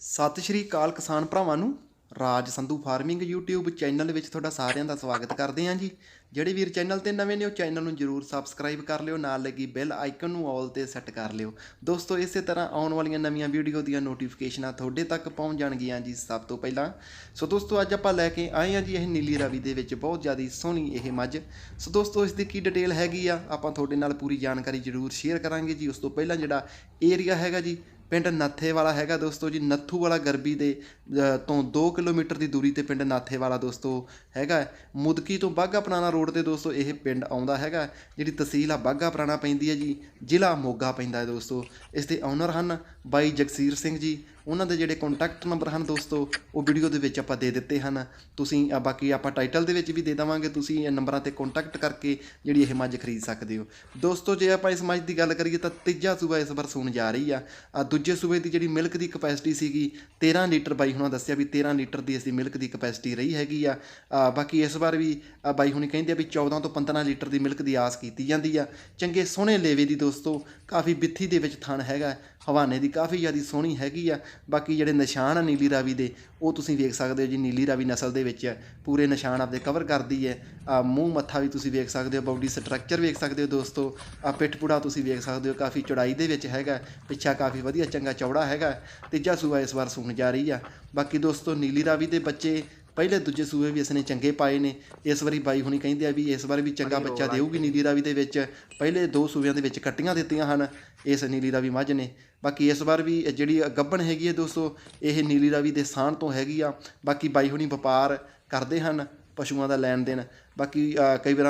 ਸਤਿ ਸ਼੍ਰੀ ਅਕਾਲ ਕਿਸਾਨ ਭਰਾਵਾਂ ਨੂੰ, Raj Sandhu farming YouTube channel ਵਿੱਚ ਤੁਹਾਡਾ ਸਾਰਿਆਂ ਦਾ ਸਵਾਗਤ ਕਰਦੇ ਹਾਂ ਜੀ। ਜਿਹੜੇ ਵੀਰ ਚੈਨਲ ਤੇ ਨਵੇਂ ਨੇ, ਉਹ ਚੈਨਲ ਨੂੰ ਜਰੂਰ ਸਬਸਕ੍ਰਾਈਬ ਕਰ ਲਿਓ, ਨਾਲ ਲੱਗੀ ਬੈਲ ਆਈਕਨ ਨੂੰ ਆਲ ਤੇ ਸੈੱਟ ਕਰ ਲਿਓ। ਦੋਸਤੋ, ਇਸੇ ਤਰ੍ਹਾਂ ਆਉਣ ਵਾਲੀਆਂ ਨਵੀਆਂ ਵੀਡੀਓ ਦੀਆਂ ਨੋਟੀਫਿਕੇਸ਼ਨਾਂ ਤੁਹਾਡੇ ਤੱਕ ਪਹੁੰਚ ਜਾਣਗੀਆਂ ਜੀ ਸਭ ਤੋਂ ਪਹਿਲਾਂ। ਸੋ ਦੋਸਤੋ, ਅੱਜ ਆਪਾਂ ਲੈ ਕੇ ਆਏ ਹਾਂ ਜੀ ਇਹ ਨੀਲੀ ਰਾਵੀ ਦੇ ਵਿੱਚ ਬਹੁਤ ਜ਼ਿਆਦਾ ਸੋਹਣੀ ਇਹ ਮੱਝ। ਸੋ ਦੋਸਤੋ, ਇਸ ਦੀ ਕੀ ਡਿਟੇਲ ਹੈਗੀ ਆ, ਆਪਾਂ ਤੁਹਾਡੇ ਨਾਲ ਪੂਰੀ ਜਾਣਕਾਰੀ ਜਰੂਰ ਸ਼ੇਅਰ ਕਰਾਂਗੇ ਜੀ। ਉਸ ਤੋਂ ਪਹਿਲਾਂ ਜਿਹੜਾ ਏਰੀਆ ਹੈਗਾ ਜੀ ਪਿੰਡ ਨਾਥੇ ਵਾਲਾ ਹੈਗਾ ਦੋਸਤੋ ਜੀ ਨੱਥੂ ਵਾਲਾ ਗਰਬੀ ਦੇ ਤੋਂ 2 ਕਿਲੋਮੀਟਰ ਦੀ ਦੂਰੀ ਤੇ ਪਿੰਡ ਨਾਥੇ ਵਾਲਾ ਦੋਸਤੋ ਹੈਗਾ। ਮੁਦਕੀ ਤੋਂ ਬਾਗਾ ਪੁਰਾਣਾ ਰੋਡ ਤੇ ਦੋਸਤੋ ਇਹ ਪਿੰਡ ਆਉਂਦਾ ਹੈਗਾ। ਜਿਹੜੀ ਤਹਿਸੀਲ ਆ ਬਾਗਾ ਪੁਰਾਣਾ ਪੈਂਦੀ ਹੈ ਜੀ, ਜ਼ਿਲ੍ਹਾ ਮੋਗਾ ਪੈਂਦਾ ਹੈ ਦੋਸਤੋ। ਇਸ ਦੇ ਓਨਰ ਹਨ ਬਾਈ ਜਗਸੀਰ ਸਿੰਘ ਜੀ। ਉਹਨਾਂ ਦੇ ਜਿਹੜੇ ਕੰਟੈਕਟ ਨੰਬਰ ਹਨ ਦੋਸਤੋ, ਉਹ ਵੀਡੀਓ ਦੇ ਵਿੱਚ ਆਪਾਂ ਦੇ ਦਿੱਤੇ ਹਨ। ਤੁਸੀਂ ਬਾਕੀ ਆਪਾਂ ਟਾਈਟਲ ਦੇ ਵਿੱਚ ਵੀ ਦੇ ਦੇਵਾਂਗੇ, ਤੁਸੀਂ ਇਹ ਨੰਬਰਾਂ ਤੇ ਕੰਟੈਕਟ ਕਰਕੇ ਜਿਹੜੀ ਇਹ ਮੱਝ ਖਰੀਦ ਸਕਦੇ ਹੋ। ਦੋਸਤੋ, ਜੇ ਆਪਾਂ ਇਸ ਮੱਝ ਦੀ ਗੱਲ ਕਰੀਏ ਤਾਂ ਤੀਜਾ ਸੂਬਾ ਇਸ ਵਾਰ ਸੂਣ ਜਾ ਰਹੀ ਆ। ਦੂਜੇ ਸੂਬੇ ਦੀ ਜਿਹੜੀ ਮਿਲਕ ਦੀ ਕਪੈਸਿਟੀ ਸੀਗੀ 13 ਲੀਟਰ, ਬਾਈ ਹੁਣਾਂ ਦੱਸਿਆ ਵੀ 13 ਲੀਟਰ ਦੀ ਇਸ ਦੀ ਮਿਲਕ ਦੀ ਕਪੈਸਿਟੀ ਰਹੀ ਹੈਗੀ ਆ। ਬਾਕੀ ਇਸ ਵਾਰ ਵੀ ਬਾਈ ਹੁਣੀ ਕਹਿੰਦੇ ਆ ਵੀ 14 ਤੋਂ 15 ਲੀਟਰ ਦੀ ਮਿਲਕ ਦੀ ਆਸ ਕੀਤੀ ਜਾਂਦੀ ਆ। ਚੰਗੇ ਸੋਹਣੇ ਲੇਵੇ ਦੀ ਦੋਸਤੋ, ਕਾਫੀ ਬਿੱਥੀ ਦੇ ਵਿੱਚ ਥਣ ਹੈਗਾ, ਹਵਾਨੇ ਦੀ ਕਾਫੀ ਜ਼ਿਆਦਾ ਸੋਹਣੀ ਹੈਗੀ ਆ। ਬਾਕੀ ਜਿਹੜੇ ਨਿਸ਼ਾਨ ਆ ਨੀਲੀ ਰਾਵੀ ਦੇ, ਉਹ ਤੁਸੀਂ ਵੇਖ ਸਕਦੇ ਹੋ ਜੀ, ਨੀਲੀ ਰਾਵੀ ਨਸਲ ਦੇ ਵਿੱਚ ਪੂਰੇ ਨਿਸ਼ਾਨ ਆਪਦੇ ਕਵਰ ਕਰਦੀ ਹੈ। ਆ ਮੂੰਹ ਮੱਥਾ ਵੀ ਤੁਸੀਂ ਵੇਖ ਸਕਦੇ ਹੋ ਬਾਡੀ ਸਟਰਕਚਰ ਵੇਖ ਸਕਦੇ ਹੋ ਦੋਸਤੋ। ਆ ਪਿੱਠ ਪੁੜਾ ਤੁਸੀਂ ਵੇਖ ਸਕਦੇ ਹੋ, ਕਾਫੀ ਚੌੜਾਈ ਦੇ ਵਿੱਚ ਹੈਗਾ। ਪਿੱਛਾ ਕਾਫੀ ਵਧੀਆ ਚੰਗਾ ਚੌੜਾ ਹੈਗਾ। ਤੀਜਾ ਸੂਆ ਇਸ ਵਾਰ ਸੁਣ ਜਾ ਰਹੀ ਆ। ਬਾਕੀ ਦੋਸਤੋ, ਨੀਲੀ ਰਾਵੀ ਦੇ ਬੱਚੇ ਪਹਿਲੇ ਦੂਜੇ ਸੂਏ ਵੀ ਇਸਨੇ ਚੰਗੇ ਪਾਏ ਨੇ। ਇਸ ਵਾਰੀ ਬਾਈ ਹੁਣੀ ਕਹਿੰਦੇ ਆ ਵੀ ਇਸ ਵਾਰ ਵੀ ਚੰਗਾ ਬੱਚਾ ਦੇਊਗੀ ਨੀਲੀ ਰਾਵੀ ਦੇ ਵਿੱਚ। ਪਹਿਲੇ ਦੋ ਸੂਬਿਆਂ ਦੇ ਵਿੱਚ ਕੱਟੀਆਂ ਦਿੱਤੀਆਂ ਹਨ। ਇਸ ਨੀਲੀ ਰਾਵੀ ਮੱਝ ਨੇ। ਬਾਕੀ ਇਸ ਵਾਰ ਵੀ ਜਿਹੜੀ ਗੱਬਣ ਹੈਗੀ ਹੈ ਦੋਸਤੋ ਇਹ ਨੀਲੀ ਰਾਵੀ ਦੇ ਸਾਹਣ ਤੋਂ ਹੈਗੀ ਆ। ਬਾਕੀ ਬਾਈ ਹੁਣੀ ਵਪਾਰ ਕਰਦੇ ਹਨ ਪਸ਼ੂਆਂ ਦਾ ਲੈਣ ਦੇਣ। ਬਾਕੀ ਕਈ ਵਾਰ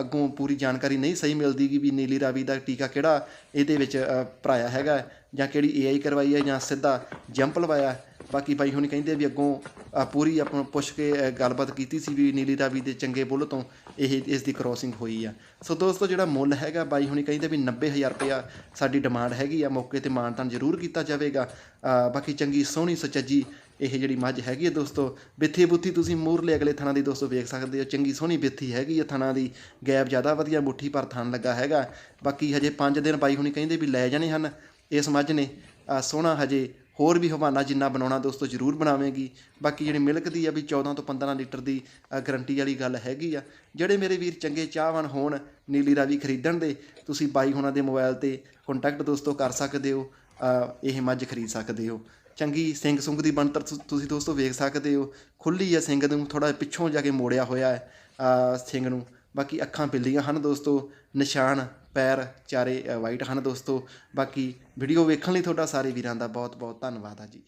ਅੱਗੋਂ ਪੂਰੀ ਜਾਣਕਾਰੀ ਨਹੀਂ ਸਹੀ ਮਿਲਦੀ ਕਿ ਵੀ ਨੀਲੀ ਰਾਵੀ ਦਾ ਟੀਕਾ ਕਿਹੜਾ ਇਹਦੇ ਵਿੱਚ ਭਰਾਇਆ ਹੈਗਾ ਜਾਂ ਕਿਹੜੀ ਏਆਈ ਕਰਵਾਈ ਹੈ ਜਾਂ ਸਿੱਧਾ ਜੰਪ ਲਵਾਇਆ। ਬਾਕੀ ਬਾਈ ਹੁਣੀ ਕਹਿੰਦੇ ਵੀ ਅੱਗੋਂ ਪੂਰੀ ਆਪਾਂ ਪੁੱਛ ਕੇ ਗੱਲਬਾਤ ਕੀਤੀ ਸੀ ਵੀ ਨੀਲੀ ਰਾਵੀ ਦੇ ਚੰਗੇ ਬੁੱਲ ਤੋਂ ਇਹ, ਇਸ ਦੀ ਕ੍ਰੋਸਿੰਗ ਹੋਈ ਆ। ਸੋ ਦੋਸਤੋ, ਜਿਹੜਾ ਮੁੱਲ ਹੈਗਾ ਬਾਈ ਹੁਣੀ ਕਹਿੰਦੇ ਵੀ 90000 ਰੁਪਇਆ ਸਾਡੀ ਡਿਮਾਂਡ ਹੈਗੀ ਆ, ਮੌਕੇ ਤੇ ਮਾਨਤਾਨ ਜ਼ਰੂਰ ਕੀਤਾ ਜਾਵੇਗਾ। ਬਾਕੀ ਚੰਗੀ ਸੋਹਣੀ ਸੁਚੱਜੀ ਇਹ ਜਿਹੜੀ ਮੱਝ ਹੈਗੀ ਹੈ ਦੋਸਤੋ ਬਿੱਥੀ ਬੁੱਥੀ ਤੁਸੀਂ ਮੂਰਲੇ ਅਗਲੇ ਥਣਾ ਦੀ ਦੋਸਤੋ ਵੇਖ ਸਕਦੇ ਹੋ, ਚੰਗੀ ਸੋਹਣੀ ਬਿੱਥੀ ਹੈਗੀ ਹੈ ਥਣਾ ਦੀ, ਗੈਪ ਜ਼ਿਆਦਾ ਵਧੀਆ ਮੁੱਠੀ ਪਰ ਥਣ ਲੱਗਾ ਹੈਗਾ। ਬਾਕੀ ਹਜੇ 5 ਦਿਨ ਬਾਈ ਹੁਣੀ ਕਹਿੰਦੇ ਵੀ ਲੈ ਜਾਣੇ ਹਨ, ਇਸ ਮੱਝ ਨੇ ਸੋਹਣਾ ਹਜੇ ਹੋਰ ਵੀ ਹਵਾਨਾ ਜਿੰਨਾ ਬਣਾਉਣਾ ਦੋਸਤੋ ਜ਼ਰੂਰ ਬਣਾਵੇਗੀ। ਬਾਕੀ ਜਿਹੜੀ ਮਿਲਕ ਦੀ ਆ ਵੀ 14 ਤੋਂ 15 ਲੀਟਰ ਦੀ ਗਰੰਟੀ ਵਾਲੀ ਗੱਲ ਹੈਗੀ ਆ। ਜਿਹੜੇ ਮੇਰੇ ਵੀਰ ਚੰਗੇ ਚਾਹਵਾਨ ਹੋਣ ਨੀਲੀ ਰਾਵੀ ਖਰੀਦਣ ਦੇ, ਤੁਸੀਂ ਬਾਈ ਹੁਣਾਂ ਦੇ ਮੋਬਾਈਲ ਤੇ ਕੰਟੈਕਟ ਦੋਸਤੋ ਕਰ ਸਕਦੇ ਹੋ ਇਹ ਮੱਝ ਖਰੀਦ ਸਕਦੇ ਹੋ। ਚੰਗੀ ਸਿੰਘ ਸੁੰਗ ਦੀ ਬਣਤਰ ਤੁਸੀਂ ਦੋਸਤੋ ਵੇਖ ਸਕਦੇ ਹੋ। ਖੁੱਲੀ ਹੈ ਸਿੰਘ ਨੂੰ ਥੋੜਾ ਪਿੱਛੋਂ ਜਾ ਕੇ ਮੋੜਿਆ ਹੋਇਆ ਹੈ ਸਿੰਘ ਨੂੰ। ਬਾਕੀ ਅੱਖਾਂ ਬਿੱਲੀਆਂ ਹਨ ਦੋਸਤੋ, ਨਿਸ਼ਾਨ, ਪੈਰ, ਚਾਰੇ ਵਾਈਟ ਹਨ ਦੋਸਤੋ। ਬਾਕੀ ਵੀਡੀਓ ਵੇਖਣ ਲਈ ਤੁਹਾਡਾ ਸਾਰੇ ਵੀਰਾਂ ਦਾ ਬਹੁਤ ਬਹੁਤ ਧੰਨਵਾਦ ਆ ਜੀ।